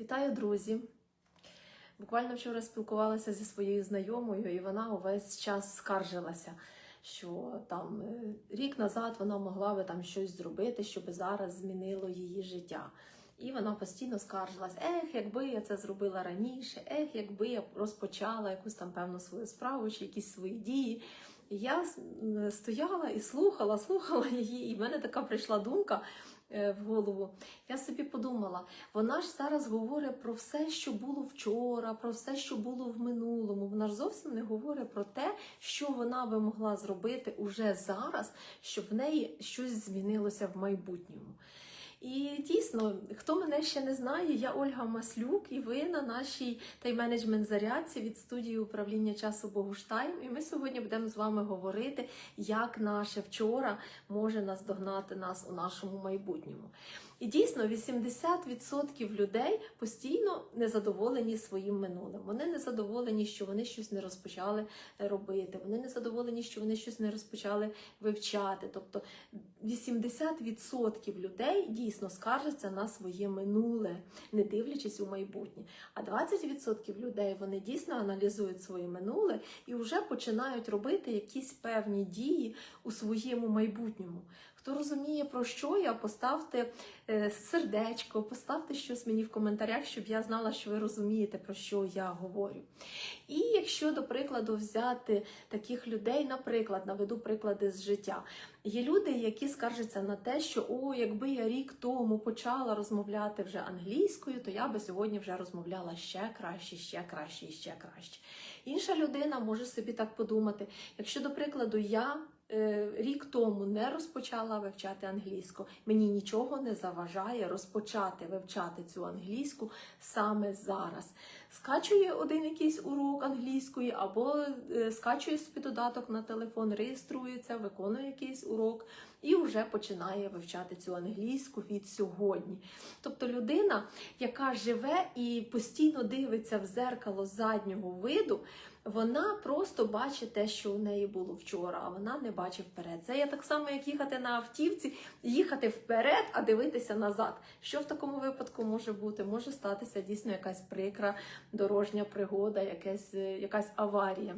Вітаю, друзі! Буквально вчора спілкувалася зі своєю знайомою, і вона увесь час скаржилася, що там е, рік назад вона могла би там щось зробити, щоб зараз змінило її життя. І вона постійно скаржилась: ех, якби я це зробила раніше, ех, якби я розпочала якусь там певну свою справу чи якісь свої дії. І я стояла і слухала, слухала її, і в мене така прийшла думка в голову. Я собі подумала, вона ж зараз говорить про все, що було вчора, про все, що було в минулому. Вона ж зовсім не говорить про те, що вона би могла зробити уже зараз, щоб в неї щось змінилося в майбутньому. І дійсно, хто мене ще не знає, я Ольга Маслюк, і ви на нашій тайм-менеджмент зарядці від студії управління часу Богуштайм. І ми сьогодні будемо з вами говорити, як наше вчора може наздогнати нас у нашому майбутньому. І дійсно, 80% людей постійно незадоволені своїм минулим. Вони не задоволені, що вони щось не розпочали робити. Вони не задоволені, що вони щось не розпочали вивчати. Тобто 80% людей дійсно скаржаться на своє минуле, не дивлячись у майбутнє. А 20% людей вони дійсно аналізують своє минуле і вже починають робити якісь певні дії у своєму майбутньому. Хто розуміє, про що я, поставте е, сердечко, поставте щось мені в коментарях, щоб я знала, що ви розумієте, про що я говорю. І якщо, до прикладу, взяти таких людей, наприклад, наведу приклади з життя. Є люди, які скаржаться на те, що о, якби я рік тому почала розмовляти вже англійською, то я би сьогодні вже розмовляла ще краще, ще краще і ще краще. Інша людина може собі так подумати, якщо, до прикладу, я рік тому не розпочала вивчати англійську, мені нічого не заважає розпочати вивчати цю англійську саме зараз. Скачує один якийсь урок англійської, або е, скачує собі додаток на телефон, реєструється, виконує якийсь урок і вже починає вивчати цю англійську від сьогодні. Тобто людина, яка живе і постійно дивиться в зеркало заднього виду, вона просто бачить те, що у неї було вчора, а вона не бачить вперед. Це є так само, як їхати на автівці, їхати вперед, а дивитися назад. Що в такому випадку може бути? Може статися дійсно якась прикра дорожня пригода, якась, е, якась аварія.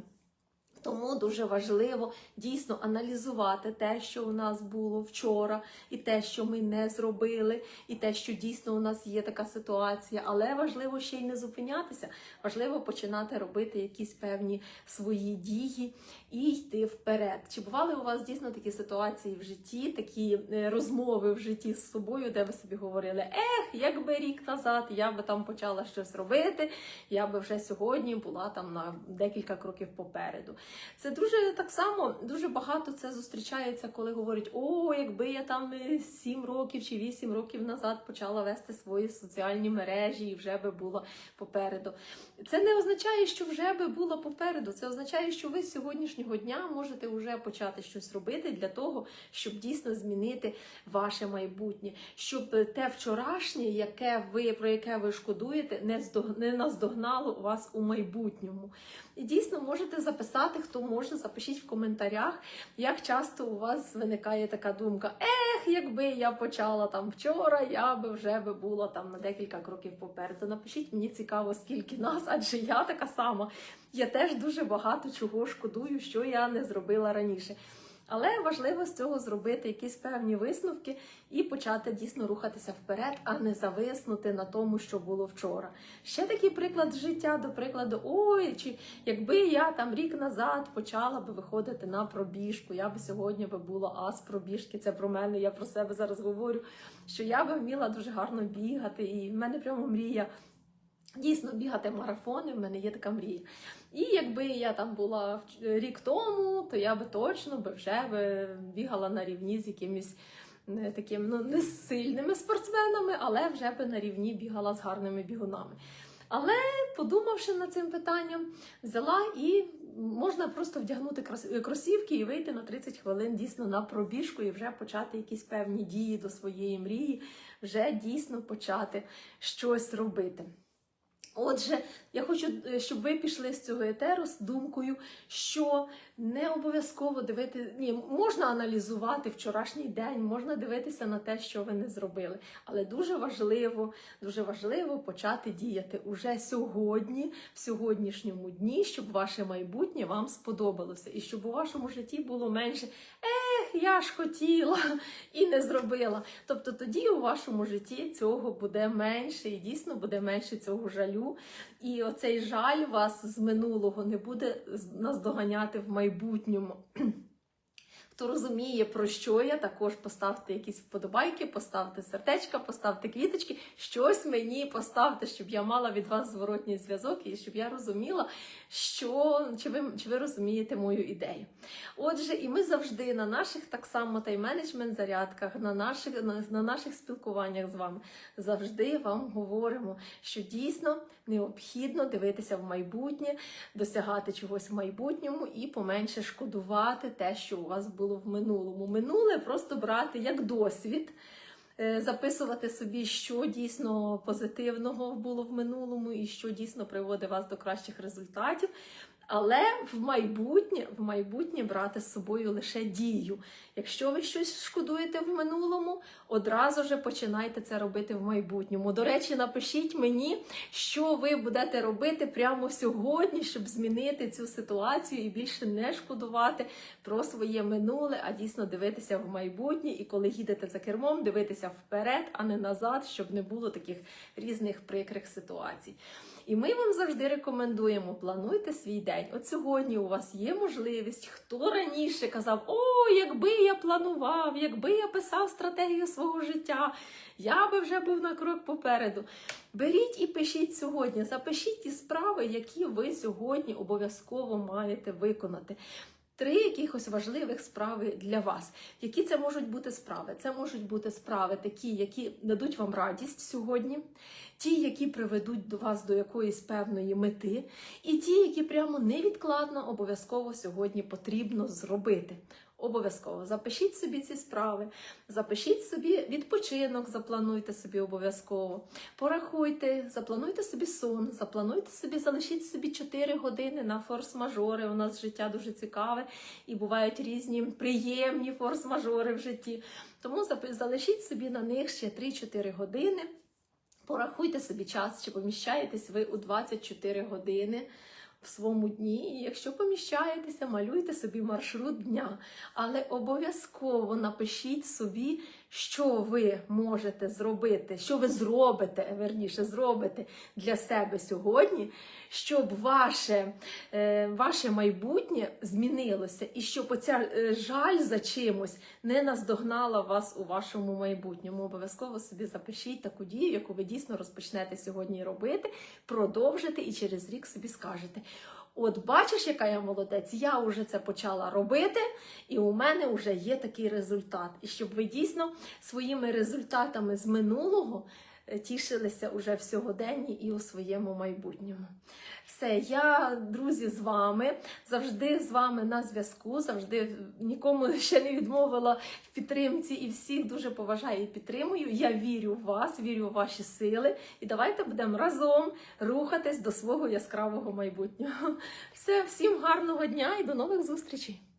Тому дуже важливо дійсно аналізувати те, що у нас було вчора, і те, що ми не зробили, і те, що дійсно у нас є така ситуація. Але важливо ще й не зупинятися. Важливо починати робити якісь певні свої дії і йти вперед. Чи бували у вас дійсно такі ситуації в житті, такі е, розмови в житті з собою, де ви собі говорили: Ех, якби рік назад я би там почала щось робити, я би вже сьогодні була там на декілька кроків попереду. Це дуже так само, дуже багато це зустрічається, коли говорять: о, якби я там 7 років чи 8 років назад почала вести свої соціальні мережі і вже би була попереду. Це не означає, що вже би була попереду. Це означає, що ви з сьогоднішнього дня можете вже почати щось робити для того, щоб дійсно змінити ваше майбутнє, щоб те вчорашнє, яке ви про яке ви шкодуєте, не наздогнало вас у майбутньому. І дійсно можете записати, хто може, запишіть в коментарях, як часто у вас виникає така думка: ех, якби я почала там вчора, я би вже би була там на декілька кроків попереду. Напишіть, мені цікаво, скільки нас, адже я така сама. Я теж дуже багато чого шкодую, що я не зробила раніше. Але важливо з цього зробити якісь певні висновки і почати дійсно рухатися вперед, а не зависнути на тому, що було вчора. Ще такий приклад життя, до прикладу, ой, чи якби я там рік назад почала би виходити на пробіжку, я би сьогодні би була ас пробіжки. Це про мене, я про себе зараз говорю. Що я би вміла дуже гарно бігати, і в мене прямо мрія. Дійсно, бігати марафони, в мене є така мрія. І якби я там була рік тому, то я би точно би вже би бігала на рівні з якимись не такими ну, не сильними спортсменами, але вже би на рівні бігала з гарними бігунами. Але подумавши над цим питанням, взяла і можна просто вдягнути кросівки і вийти на 30 хвилин дійсно на пробіжку і вже почати якісь певні дії до своєї мрії, вже дійсно почати щось робити. Отже, я хочу, е, щоб ви пішли з цього етеру з думкою, що не обов'язково дивити, ні, можна аналізувати вчорашній день, можна дивитися на те, що ви не зробили. Але дуже важливо, дуже важливо почати діяти уже сьогодні, в сьогоднішньому дні, щоб ваше майбутнє вам сподобалося, і щоб у вашому житті було менше ех, я ж хотіла і не зробила. Тобто тоді у вашому житті цього буде менше, і дійсно буде менше цього жалю. І оцей жаль вас з минулого не буде наздоганяти в майбутньому. Хто розуміє, про що я, також поставте якісь вподобайки, поставте сердечка, поставте квіточки, щось мені поставте, щоб я мала від вас зворотній зв'язок і щоб я розуміла, що чи ви, чи ви розумієте мою ідею. Отже, і ми завжди на наших так само тайм-менеджмент зарядках, на наших, на, на наших спілкуваннях з вами завжди вам говоримо, що дійсно необхідно дивитися в майбутнє, досягати чогось в майбутньому і поменше шкодувати те, що у вас було в минулому. Минуле просто брати як досвід. е, Записувати собі, що дійсно позитивного було в минулому і що дійсно приводить вас до кращих результатів. Але в майбутнє, в майбутнє брати з собою лише дію. Якщо ви щось шкодуєте в минулому, одразу же починайте це робити в майбутньому. До речі, напишіть мені, що ви будете робити прямо сьогодні, щоб змінити цю ситуацію і більше не шкодувати про своє минуле, а дійсно дивитися в майбутнє. І коли їдете за кермом, дивитися вперед, а не назад, щоб не було таких різних прикрих ситуацій. І ми вам завжди рекомендуємо плануйте свій день. От сьогодні у вас є можливість, хто раніше казав, о, якби я планував, якби я писав стратегію свого життя, я би вже був на крок попереду. Беріть і пишіть сьогодні, запишіть ті справи, які ви сьогодні обов'язково маєте виконати. Три якихось важливих справи для вас. Які це можуть бути справи? Це можуть бути справи такі, які дадуть вам радість сьогодні, ті, які приведуть до вас до якоїсь певної мети, і ті, які прямо невідкладно обов'язково сьогодні потрібно зробити. Обов'язково запишіть собі ці справи, запишіть собі відпочинок, заплануйте собі обов'язково. Порахуйте, заплануйте собі сон, заплануйте собі, залишіть собі 4 години на форс-мажори. У нас життя дуже цікаве і бувають різні приємні форс-мажори в житті. Тому залишіть собі на них ще 3-4 години. Порахуйте собі час, чи поміщаєтесь ви у 24 години в своєму дні. І якщо поміщаєтеся, малюйте собі маршрут дня. Але обов'язково напишіть собі, що ви можете зробити, що ви зробите, верніше, зробите для себе сьогодні, щоб ваше, е, ваше майбутнє змінилося, і щоб оця е, жаль за чимось не наздогнала вас у вашому майбутньому. Обов'язково собі запишіть таку дію, яку ви дійсно розпочнете сьогодні робити, продовжите і через рік собі скажете. От бачиш, яка я молодець, я вже це почала робити, і у мене вже є такий результат. І щоб ви дійсно своїми результатами з минулого тішилися уже в сьогоденні і у своєму майбутньому. Все, я, друзі, з вами, завжди з вами на зв'язку, завжди нікому ще не відмовила в підтримці і всіх дуже поважаю і підтримую. Я вірю в вас, вірю в ваші сили. І давайте будемо разом рухатись до свого яскравого майбутнього. Все, всім гарного дня і до нових зустрічей!